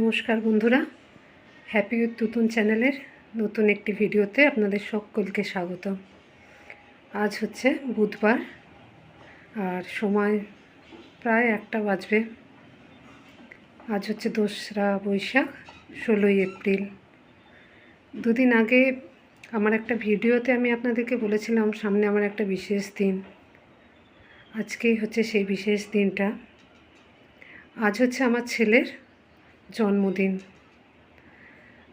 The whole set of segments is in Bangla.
নমস্কার বন্ধুরা। হ্যাপি উইথ তুতুন চ্যানেলের নতুন একটি ভিডিওতে আপনাদের সকলকে স্বাগত। আজ হচ্ছে বুধবার, আর সময় প্রায় একটা বাজবে। আজ হচ্ছে দোসরা বৈশাখ, ষোলোই এপ্রিল। দুদিন আগে আমার একটা ভিডিওতে আমি আপনাদেরকে বলেছিলাম, সামনে আমার একটা বিশেষ দিন। আজকেই হচ্ছে সেই বিশেষ দিনটা। আজ হচ্ছে আমার ছেলের জন্মদিন।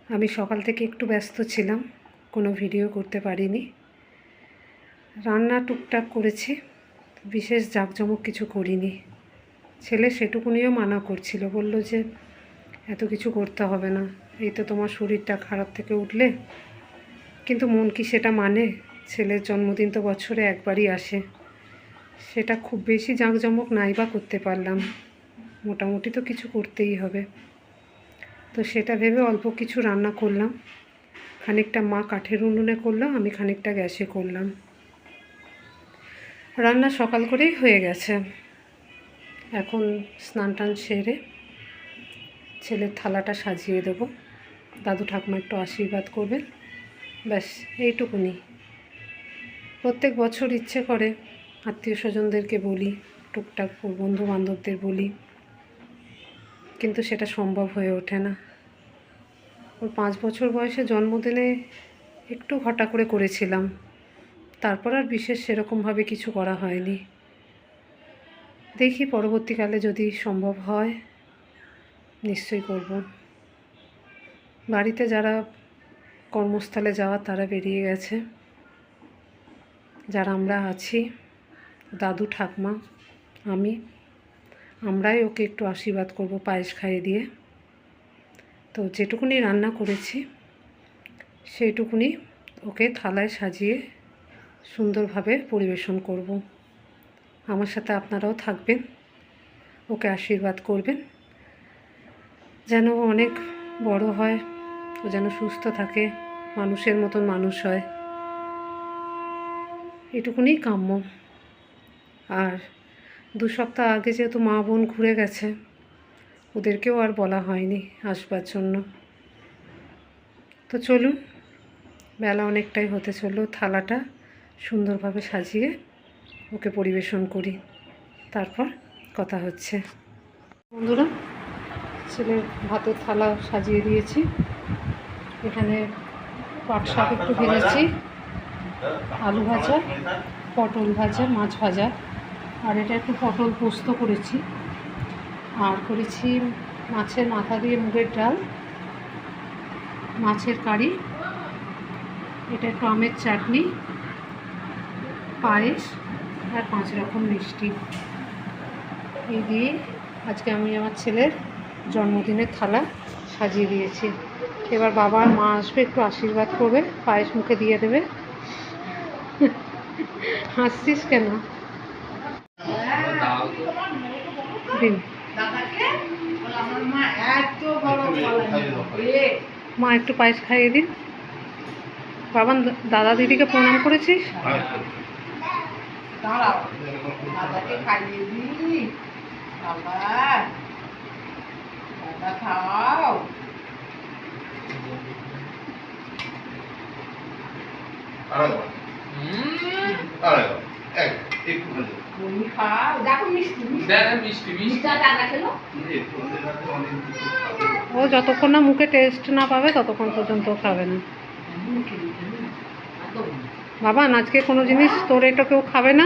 আমি সকাল থেকে একটু ব্যস্ত ছিলাম, কোনো ভিডিও করতে পারিনি। রান্না টুকটাক করেছি, বিশেষ জাঁকজমক কিছু করিনি। ছেলে সেটুকুনিও মানা করছিল, বলল যে, এত কিছু করতে হবে না, এই তো তোমার শরীরটা খারাপ থেকে উঠলে। কিন্তু মন কি সেটা মানে? ছেলের জন্মদিন তো বছরে একবারই আসে। সেটা খুব বেশি জাঁকজমক নাই বা করতে পারলাম। মোটামুটি তো কিছু করতেই হবে। তো সেটা ভেবে অল্প কিছু রান্না করলাম। খানিকটা মা কাঠের উনুনে করলাম আমি খানিকটা গ্যাসে করলাম। রান্না সকাল করেই হয়ে গেছে। এখন স্নান টান সেরে ছেলের থালাটা সাজিয়ে দেবো। দাদু ঠাকুমা একটু আশীর্বাদ করবেন ব্যাস, এইটুকুনি। প্রত্যেক বছর ইচ্ছে করে, আত্মীয় স্বজনদেরকে বলি, টুকটাক বন্ধু বান্ধবদের বলি। কিন্তু সেটা সম্ভব হয়ে ওঠে না। ওর পাঁচ বছর বয়সে জন্মদিনে একটু ঘটা করে করেছিলাম। তারপর আর বিশেষ সেরকমভাবে কিছু করা হয়নি। দেখি পরবর্তীকালে যদি সম্ভব হয়, নিশ্চয়ই করব। বাড়িতে যারা কর্মস্থলে যাওয়া, তারা বেরিয়ে গেছে। যারা আমরা আছি, দাদু, ঠাকমা, আমি আমরাই ওকে একটু আশীর্বাদ করব পায়েস খাইয়ে দিয়ে। তো যেটুকুনি রান্না করেছি, সেইটুকুনি ওকে থালায় সাজিয়ে সুন্দরভাবে পরিবেশন করব। আমার সাথে আপনারাও থাকবেন, ওকে আশীর্বাদ করবেন। যেন অনেক বড় হয়, ও যেন সুস্থ থাকে, মানুষের মতন মানুষ হয়। এটুকুনি কাম্য। আর দু সপ্তাহ আগে যেহেতু মা বোন ঘুরে গেছে, ওদেরকেও আর বলা হয়নি আসবার জন্য। তো চলুন, বেলা অনেকটাই হতে চলল, থালাটা সুন্দরভাবে সাজিয়ে ওকে পরিবেশন করি। তারপর কথা হচ্ছে। বন্ধুরা, ছেলের ভাতের থালা সাজিয়ে দিয়েছি। এখানে পাট শাক একটু ভেজেছি। আলু ভাজা, পটল ভাজা, মাছ ভাজা। আর এটা একটু পটল পোস্ত করেছি। আর করেছি মাছের মাথা দিয়ে মুগের ডাল, মাছের কারি, এটা একটু আমের চাটনি, পায়েস আর পাঁচ রকম মিষ্টি। এই দিয়ে আজকে আমি আমার ছেলের জন্মদিনের থালা সাজিয়ে দিয়েছি। এবার বাবা মা আসবে, একটু আশীর্বাদ করবে, পায়েস মুখে দিয়ে দেবে। হাসছিস কেন? দিন মা একটু পায়েস খাইয়ে দিন। বাবান দাদা দিদিকে প্রণাম করেছিস? দাঁড়াও দাদাকে খাইয়ে দিই। বাবা দাদা খাও। তুমি খাও দেখো মিষ্টি মিষ্টি। খেলো? ও যতক্ষণ না মুখে টেস্ট না পাবে ততক্ষণ পর্যন্ত খাবে না। বাবা আজকে কোনো জিনিস তোর এটা কেউ খাবে না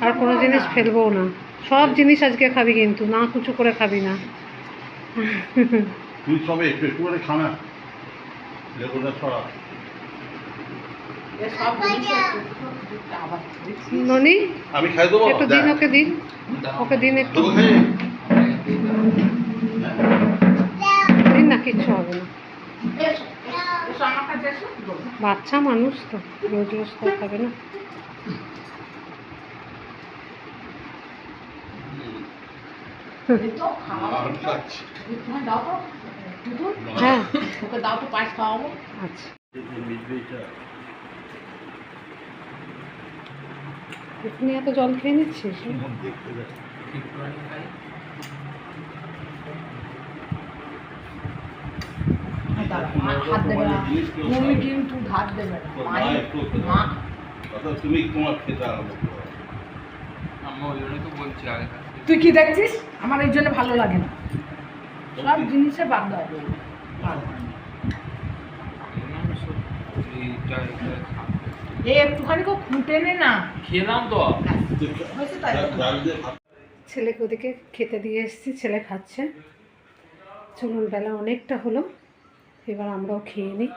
আর কোনো জিনিস ফেলব না। সব জিনিস আজকে খাবি কিন্তু না কুচু করে খাবি না। তুই সবে একটু একটু করে খানা লেবুটা ছড়া সব জিনিস আবার দেখছি ননি আমি খাই দেবো? একটু দিন ওকে দিন। ওকে দিন একটু। দিন না কিচ্ছু হবে না। বাচ্চা মানুষ তো রোজ রোজ তো খাবে না। হ্যাঁ। ওকে দাও তো পায়েস খাওয়াবো। আচ্ছা এখানে এত জল খেয়ে নিচ্ছিস দেখতে দেখ মা হাত দেবে না তুমি কিন্তু হাত দেবে না মায়ের মা অর্থাৎ তুমি তোমার খেতে আরম্ভ করো আম্মা ওই জন্যই তো বলছি আগে থাকতে। তুই কি দেখছিস? আমার এই জন্য ভালো লাগে না। সব জিনিসে বাদ দেওয়া এই একটুখানি খুঁটে নে না। খেলাম তো। ছেলেকে ওদিকে খেতে দিয়ে এসেছি ছেলে খাচ্ছে। চলুন বেলা অনেকটা হলো। এবার আমরাও খেয়ে নিই।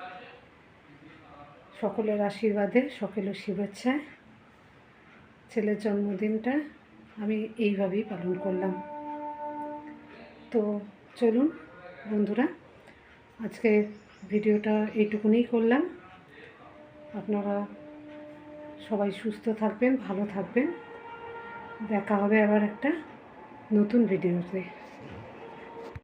সকলের আশীর্বাদে সকলের শুভেচ্ছায়। ছেলের জন্মদিনটা আমি এইভাবেই পালন করলাম। তো চলুন বন্ধুরা আজকে ভিডিওটা এইটুকুনি করলাম। আপনারা সবাই সুস্থ থাকবেন ভালো থাকবেন। দেখা হবে আবার একটা নতুন ভিডিওতে।